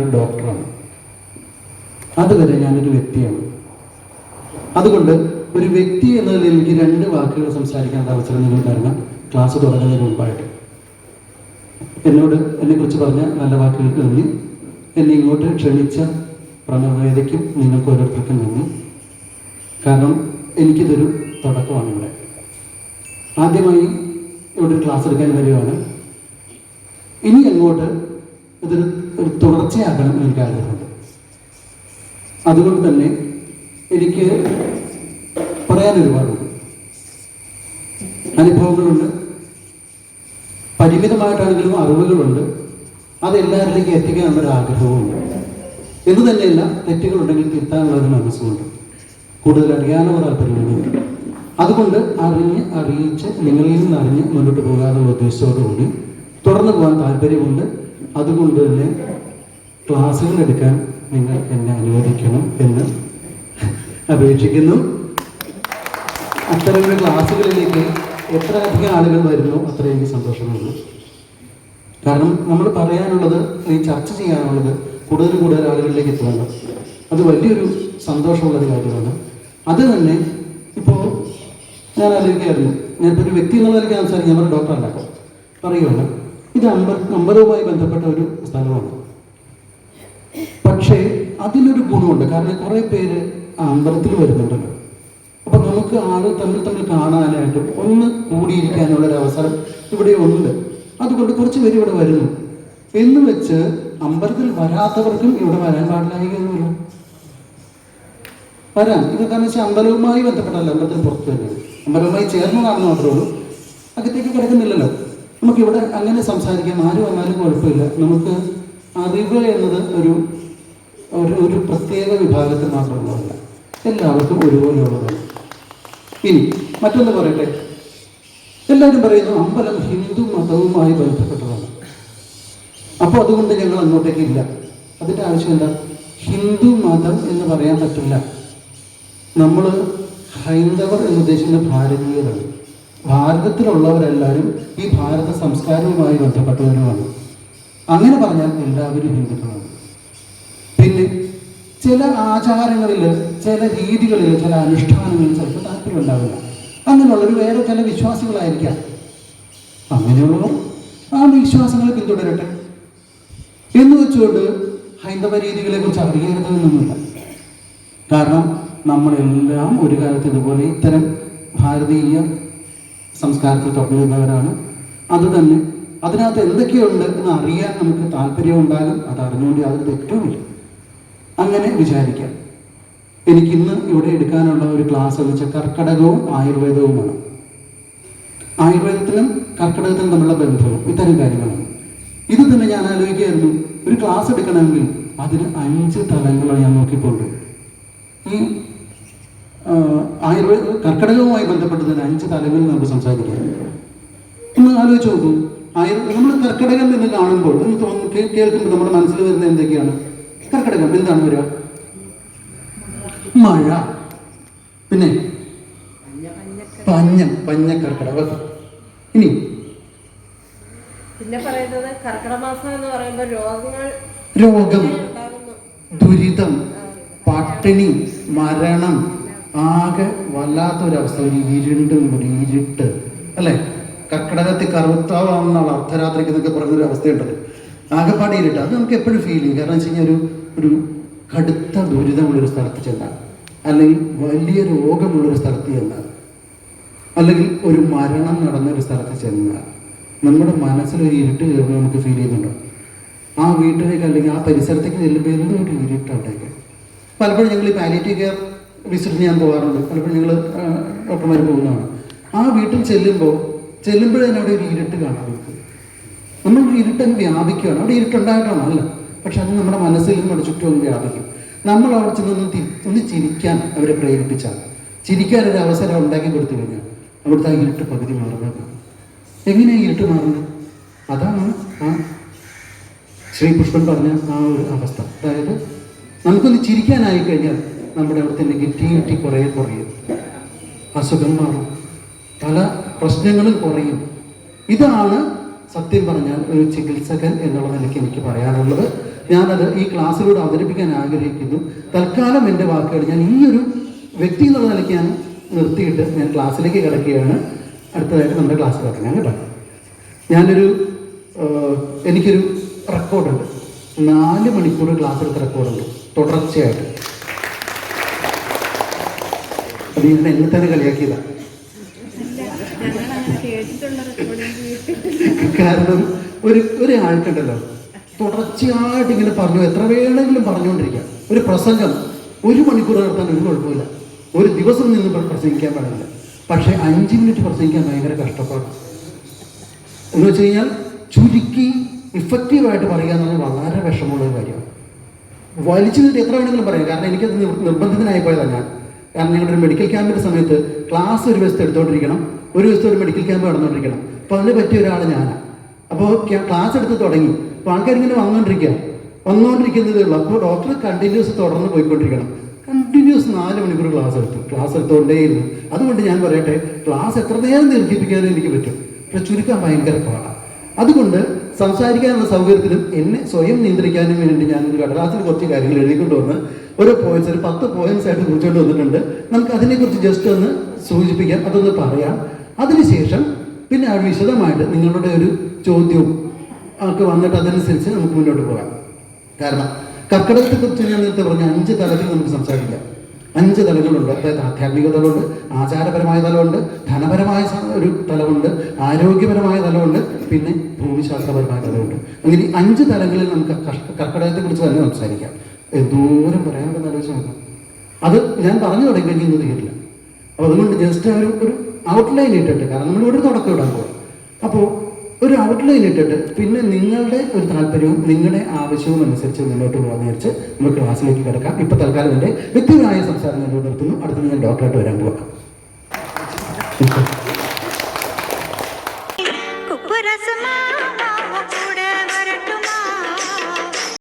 ഞാനൊരു ഡോക്ടറാണ്. അതുവരെ ഞാനൊരു വ്യക്തിയാണ്. അതുകൊണ്ട് ഒരു വ്യക്തി എന്ന നിലയിൽ എനിക്ക് രണ്ട് വാക്കുകൾ സംസാരിക്കാനുള്ള അവസരം നിങ്ങൾ തരണം ക്ലാസ് തുടങ്ങുന്നതിന് മുമ്പായിട്ട്. എന്നോട് എന്നെ എന്നെക്കുറിച്ച് പറഞ്ഞ നല്ല വാക്കുകൾക്ക് നന്ദി. എന്നെ ഇങ്ങോട്ട് ക്ഷണിച്ച പ്രണവേദയ്ക്കും നിങ്ങൾക്ക് ഓരോരുത്തർക്കും നന്ദി. കാരണം എനിക്കിതൊരു തുടക്കമാണ് ഇവിടെ. ആദ്യമായി ഇവിടെ ക്ലാസ് എടുക്കാൻ വരികയാണ് ഇനി അങ്ങോട്ട് ഇതൊരു ഒരു തുടർച്ചയാക്കണം എനിക്ക് ആഗ്രഹമുണ്ട് അതുകൊണ്ട് തന്നെ എനിക്ക് പറയാൻ ഒരുപാടുണ്ട്. അനുഭവങ്ങളുണ്ട്. പരിമിതമായിട്ടാണെങ്കിലും അറിവുകളുണ്ട്. അത് എല്ലാവരിലേക്കും എത്തിക്കാനുള്ള ഒരു ആഗ്രഹവുമുണ്ട്. എന്ന് തന്നെയല്ല തെറ്റുകളുണ്ടെങ്കിൽ തിരുത്താനുള്ള ഒരു മനസ്സുമുണ്ട്. കൂടുതൽ അറിയാനുള്ള താല്പര്യമുണ്ട് അതുകൊണ്ട് അറിഞ്ഞ് അറിയിച്ച് നിങ്ങളിൽ നിന്ന് അറിഞ്ഞ് മുന്നോട്ട് പോകാനുള്ള ഉദ്ദേശത്തോടുകൂടി തുടർന്ന് പോകാൻ താല്പര്യമുണ്ട്. അതുകൊണ്ട് തന്നെ ക്ലാസ്സുകൾ എടുക്കാൻ നിങ്ങൾ എന്നെ അനുവദിക്കണം എന്ന് അപേക്ഷിക്കുന്നു. അത്തരം ക്ലാസ്സുകളിലേക്ക് എത്ര അധികം ആളുകൾ വരുന്നു അത്രയും എനിക്ക് കാരണം നമ്മൾ പറയാനുള്ളത് ഈ ചർച്ച ചെയ്യാനുള്ളത് കൂടുതൽ കൂടുതൽ ആളുകളിലേക്ക് എത്തുന്നുണ്ട്. അത് വലിയൊരു സന്തോഷമുള്ളൊരു കാര്യമാണ്. അത് തന്നെ ഇപ്പോൾ ഞാൻ ആലോചിക്കായിരുന്നു ഞാനിപ്പോൾ ഒരു വ്യക്തി എന്നുള്ള നിലയ്ക്ക് സംസാരിക്കും. ഞാൻ ഡോക്ടർ അല്ല പറയുകയാണ് ഇത് അമ്പ അമ്പതവുമായി ബന്ധപ്പെട്ട ഒരു സ്ഥലമാണ്. പക്ഷേ അതിനൊരു ഗുണമുണ്ട്. കാരണം കുറേ പേര് ആ അമ്പലത്തിൽ വരുന്നുണ്ടല്ലോ. അപ്പൊ നമുക്ക് ആൾ തമ്മിൽ തമ്മിൽ കാണാനായിട്ട് ഒന്ന് കൂടിയിരിക്കാനുള്ള ഒരു അവസരം ഇവിടെ ഉണ്ട്. അതുകൊണ്ട് കുറച്ച് പേര് ഇവിടെ വരുന്നു. എന്ന് വെച്ച് അമ്പലത്തിൽ വരാത്തവർക്കും ഇവിടെ വരാൻ പാടില്ലായിരിക്കുന്നില്ല വരാം. ഇത് കാരണം വെച്ചാൽ അമ്പലവുമായി ബന്ധപ്പെട്ടല്ല അമ്പലത്തിന് പുറത്ത് തന്നെയാണ് അമ്പലവുമായി ചേർന്ന് കാണുന്ന മാത്രമേ ഉള്ളൂ. അകത്തേക്ക് കിടക്കുന്നില്ലല്ലോ. നമുക്ക് ഇവിടെ അങ്ങനെ സംസാരിക്കാം. ആരും വന്നാലും കുഴപ്പമില്ല. നമുക്ക് അറിവ് എന്നത് ഒരു ഒരു ഒരു പ്രത്യേക വിഭാഗത്തിൽ മാത്രമുള്ളതല്ല എല്ലാവർക്കും ഒരുപോലെ ഉള്ളതാണ് ഇനി മറ്റൊന്ന് പറയട്ടെ. എല്ലാവരും പറയുന്നു അമ്പലം ഹിന്ദു മതവുമായി ബന്ധപ്പെട്ടതാണ്. അപ്പോൾ അതുകൊണ്ട് ഞങ്ങൾ അങ്ങോട്ടേക്ക് ഇല്ല. അതിന്റെ എന്താ? ഹിന്ദു മതം എന്ന് പറയാൻ പറ്റില്ല. നമ്മൾ ഹൈന്ദവർ എന്ന് ഉദ്ദേശിക്കുന്ന ഭാരതീയരാണ്. ഭാരതത്തിലുള്ളവരെല്ലാവരും ഈ ഭാരത സംസ്കാരവുമായി ബന്ധപ്പെട്ടവരുമാണ്. അങ്ങനെ പറഞ്ഞാൽ എല്ലാവരും ഹിന്ദുക്കളാണ്. പിന്നെ ചില ആചാരങ്ങളിൽ ചില രീതികളിൽ ചില അനുഷ്ഠാനങ്ങളിൽ ചിലപ്പോൾ താല്പര്യം ഉണ്ടാവില്ല. അങ്ങനെയുള്ളവർ വേറെ ചില വിശ്വാസികളായിരിക്കാം. അങ്ങനെയുള്ളവർ ആ വിശ്വാസങ്ങളെ പിന്തുടരട്ടെ. എന്ന് വെച്ചുകൊണ്ട് ഹൈന്ദവ രീതികളെ കുറിച്ച് അറിയരുതെന്നൊന്നുമില്ല കാരണം നമ്മളെല്ലാം ഒരു കാലത്ത് ഇതുപോലെ ഇത്തരം ഭാരതീയ സംസ്കാരത്തിൽ തുടങ്ങുന്നവരാണ് അത് തന്നെ അതിനകത്ത് എന്തൊക്കെയുണ്ട് എന്ന് അറിയാൻ നമുക്ക് താല്പര്യം ഉണ്ടാകും അത് അറിഞ്ഞുകൊണ്ട് യാതൊരു തെറ്റുമില്ല അങ്ങനെ വിചാരിക്കാം. എനിക്കിന്ന് ഇവിടെ എടുക്കാനുള്ള ഒരു ക്ലാസ് എന്ന് വെച്ചാൽ കർക്കടകവും ആയുർവേദവുമാണ്. ആയുർവേദത്തിലും കർക്കിടകത്തിലും തമ്മിലുള്ള ബന്ധവും ഇത്തരം കാര്യങ്ങളാണ്. ഇത് തന്നെ ഞാൻ ആലോചിക്കുകയായിരുന്നു. ഒരു ക്ലാസ് എടുക്കണമെങ്കിൽ അതിന് അഞ്ച് തലങ്ങളാണ് ഞാൻ നോക്കിക്കൊണ്ട്. ഈ ആയുർവേദ കർക്കിടകവുമായി ബന്ധപ്പെട്ട് തന്നെ അഞ്ച് തലങ്ങളിൽ നമുക്ക് സംസാരിക്കാം. ഒന്ന് ആലോചിച്ച് നോക്കൂ. ആയുർവേദം നമ്മൾ കർക്കിടകം എന്ന് കാണുമ്പോൾ എന്ന് തോന്നുന്നു കേൾക്കുമ്പോൾ നമ്മുടെ മനസ്സിൽ വരുന്നത് എന്തൊക്കെയാണ്? കർക്കിടകം. എന്താണ് വരിക? മഴ. പിന്നെ? പഞ്ഞ. പഞ്ഞ കർക്കിടകം. ഇനി? പിന്നെ പറയുന്നത് കർക്കിടക മാസം എന്ന് പറയുമ്പോൾ രോഗങ്ങൾ രോഗം. ദുരിതം. പട്ടിണി. മരണം. ആകെ വല്ലാത്തൊരവസ്ഥ ഒരു ഇരുണ്ടും ഒരു ഇരുട്ട് അല്ലേ? കർക്കിടകത്തിൽ കറുത്താവാന്നുള്ള അർദ്ധരാത്രിക്ക് എന്നൊക്കെ പറയുന്നൊരു അവസ്ഥയുണ്ടല്ലോ. ആകെപ്പാടെ ഇരുട്ട്. അത് നമുക്ക് എപ്പോഴും ഫീൽ ചെയ്യും. കാരണം വെച്ച് കഴിഞ്ഞാൽ ഒരു ഒരു കടുത്ത ദുരിതമുള്ളൊരു സ്ഥലത്ത് ചെന്നാൽ അല്ലെങ്കിൽ വലിയ രോഗമുള്ളൊരു സ്ഥലത്ത് ചെന്നാൽ അല്ലെങ്കിൽ ഒരു മരണം നടന്നൊരു സ്ഥലത്ത് ചെന്നാൽ നമ്മുടെ മനസ്സിലൊരു ഇരുട്ട് കയറുന്നത് നമുക്ക് ഫീൽ ചെയ്യുന്നുണ്ടോ? ആ വീട്ടിലേക്ക് അല്ലെങ്കിൽ ആ പരിസരത്തേക്ക് ചെല്ലുമ്പോൾ ഒരു ഇരുട്ട് പലപ്പോഴും ഞങ്ങൾ ഈ പാലിറ്റീവ് കെയർ വിസിറ്റിന് ഞാൻ പോകാറുണ്ട്. പലപ്പോഴും ഞങ്ങൾ ഡോക്ടർമാർ പോകുന്നതാണ്. ആ വീട്ടിൽ ചെല്ലുമ്പോൾ ചെല്ലുമ്പോഴേ അവിടെ ഒരു ഇരുട്ട് കാണാം നമുക്ക് നമ്മൾ ഇരുട്ടങ്ങ് വ്യാപിക്കുകയാണ്. അവിടെ ഇരുട്ടുണ്ടായിട്ടാണ് അല്ല. പക്ഷെ അത് നമ്മുടെ മനസ്സിൽ നമ്മുടെ ചുറ്റും അങ്ങ് വ്യാപിക്കും. നമ്മൾ അവിടെ ചെന്നൊന്ന് ഒന്ന് ചിരിക്കാൻ അവരെ പ്രേരിപ്പിച്ചാൽ ചിരിക്കാൻ ഒരു അവസരം ഉണ്ടാക്കി കൊടുത്തു കഴിഞ്ഞാൽ അവിടുത്തെ ആ ഇരുട്ട് പകുതി മാറുന്നത് എങ്ങനെയാണ് ഇരുട്ട് മാറുന്നത്? അതാണ് ആ ശ്രീകൃഷ്ണൻ പറഞ്ഞ ആ ഒരു അവസ്ഥ. അതായത് നമുക്കൊന്ന് ചിരിക്കാനായി കഴിഞ്ഞാൽ നമ്മുടെ അവിടുത്തെ നെഗറ്റിവിറ്റി കുറേ കുറയും. അസുഖം മാറും പല പ്രശ്നങ്ങളും കുറയും. ഇതാണ് സത്യം പറഞ്ഞാൽ ഒരു ചികിത്സകൻ എന്നുള്ള നിലയ്ക്ക് എനിക്ക് പറയാനുള്ളത്. ഞാനത് ഈ ക്ലാസ്സിലൂടെ അവതരിപ്പിക്കാൻ ആഗ്രഹിക്കുന്നു. തൽക്കാലം എന്റെ വാക്കുകൾ ഞാൻ ഈ ഒരു വ്യക്തി എന്നുള്ള നിലയ്ക്ക് ഞാൻ നിർത്തിയിട്ട് ഞാൻ ക്ലാസ്സിലേക്ക് കിടക്കുകയാണ്. അടുത്തതായിട്ട് നമ്മുടെ ക്ലാസ് ഞാൻ കേട്ടോ. ഞാനൊരു എനിക്കൊരു റെക്കോർഡുണ്ട് നാല് മണിക്കൂർ ക്ലാസ് എടുത്ത റെക്കോർഡുണ്ട് തുടർച്ചയായിട്ട്. അത് ഞാൻ എന്നെ തന്നെ കളിയാക്കിയതാണ് കാരണം ഒരു ഒരാൾക്കുണ്ടല്ലോ തുടർച്ചയായിട്ട് ഇങ്ങനെ പറഞ്ഞു എത്ര വേണമെങ്കിലും പറഞ്ഞുകൊണ്ടിരിക്കാം. ഒരു പ്രസംഗം ഒരു മണിക്കൂർ നടത്താൻ ഒരു കുഴപ്പമില്ല. ഒരു ദിവസം നിന്ന് പ്രസംഗിക്കാൻ പാടില്ല. പക്ഷേ അഞ്ച് മിനിറ്റ് പ്രസംഗിക്കാൻ ഭയങ്കര കഷ്ടപ്പാടാണ് എന്ന് വെച്ച് കഴിഞ്ഞാൽ ചുരുക്കി ഇഫക്റ്റീവായിട്ട് പറയുക എന്നുള്ളത് വളരെ വിഷമമുള്ള ഒരു കാര്യമാണ്. വലിച്ചു നീട്ടി എത്ര വേണമെങ്കിലും പറയാം. കാരണം എനിക്കത് നിർ- നിർബന്ധിതനായി പോയതാണ് ഞാൻ. കാരണം ഞങ്ങളുടെ ഒരു മെഡിക്കൽ ക്യാമ്പിന്റെ സമയത്ത് ക്ലാസ് ഒരു വശത്ത് എടുത്തുകൊണ്ടിരിക്കണം ഒരു വശത്ത് ഒരു മെഡിക്കൽ ക്യാമ്പ് നടന്നുകൊണ്ടിരിക്കണം അപ്പോൾ അതിന് പറ്റിയ ഒരാൾ ഞാനാണ് അപ്പോൾ ക്ലാസ് എടുത്ത് തുടങ്ങി. അപ്പോൾ ആൾക്കാരിങ്ങനെ വന്നുകൊണ്ടിരിക്കുക വന്നുകൊണ്ടിരിക്കുന്നതേ ഉള്ളൂ. അപ്പോൾ ഡോക്ടർ കണ്ടിന്യൂസ് തുടർന്ന് പോയിക്കൊണ്ടിരിക്കണം. കണ്ടിന്യൂസ് നാല് മണിക്കൂർ ക്ലാസ് എടുത്തു. ക്ലാസ് എടുത്തുകൊണ്ടേയിരുന്നു അതുകൊണ്ട് ഞാൻ പറയട്ടെ ക്ലാസ് എത്ര നേരം ദീർഘിപ്പിക്കാനും എനിക്ക് പറ്റും. പക്ഷെ ചുരുക്കാൻ ഭയങ്കര പാടാണ് അതുകൊണ്ട് സംസാരിക്കാനുള്ള സൗകര്യത്തിനും എന്നെ സ്വയം നിയന്ത്രിക്കാനും വേണ്ടി ഞാൻ കടലാസിൽ കുറച്ച് കാര്യങ്ങൾ എഴുതിക്കൊണ്ട് ഓരോ പോയിന്റ്സ് ഒരു പത്ത് പോയിന്റ്സ് ആയിട്ട് കുറിച്ചുകൊണ്ട് വന്നിട്ടുണ്ട്. നമുക്ക് അതിനെക്കുറിച്ച് ജസ്റ്റ് ഒന്ന് സൂചിപ്പിക്കാം അതൊന്ന് പറയാം. അതിനുശേഷം പിന്നെ അവിടെ വിശദമായിട്ട് നിങ്ങളുടെ ഒരു ചോദ്യവും ഒക്കെ വന്നിട്ട് അതനുസരിച്ച് നമുക്ക് മുന്നോട്ട് പോകാം. കാരണം കർക്കിടകത്തെ കുറിച്ച് ഞാൻ നേരത്തെ പറഞ്ഞ അഞ്ച് തലത്തിൽ നമുക്ക് സംസാരിക്കാം. അഞ്ച് തലങ്ങളുണ്ട്. അതായത് ആധ്യാത്മിക തലമുണ്ട് ആചാരപരമായ തലമുണ്ട് ധനപരമായ ഒരു തലമുണ്ട് ആരോഗ്യപരമായ തലമുണ്ട് പിന്നെ ഭൂമിശാസ്ത്രപരമായ തലമുണ്ട്. അങ്ങനെ അഞ്ച് തലങ്ങളിൽ നമുക്ക് കർഷ- കർക്കിടകത്തെ കുറിച്ച് തന്നെ സംസാരിക്കാം. എന്തോരം പറയാനുണ്ടെന്ന് ആലോചിച്ച് നോക്കാം അത് ഞാൻ പറഞ്ഞു തുടങ്ങി ഇന്ന് തീരില്ല. അപ്പോൾ അതുകൊണ്ട് ജസ്റ്റ് ഒരു ഒരു ഔട്ട്ലൈൻ ഇട്ടിട്ട് കാരണം നമ്മൾ ഇവിടെ തുടക്കം ഇടാൻ പോകും അപ്പോൾ ഒരു ഔട്ട്ലൈൻ ഇട്ടിട്ട് പിന്നെ നിങ്ങളുടെ ഒരു താല്പര്യവും നിങ്ങളുടെ ആവശ്യവും അനുസരിച്ച് മുന്നോട്ട് പോകാൻ വിചാരിച്ച് നമുക്ക് ക്ലാസ്സിലേക്ക് കിടക്കാം. ഇപ്പോൾ തൽക്കാലം എന്റെ വ്യക്തിപരമായ സംസാരം ഞാൻ നിർത്തുന്നു. അടുത്ത് ഞാൻ ഡോക്ടറായിട്ട് വരാൻ പോകാം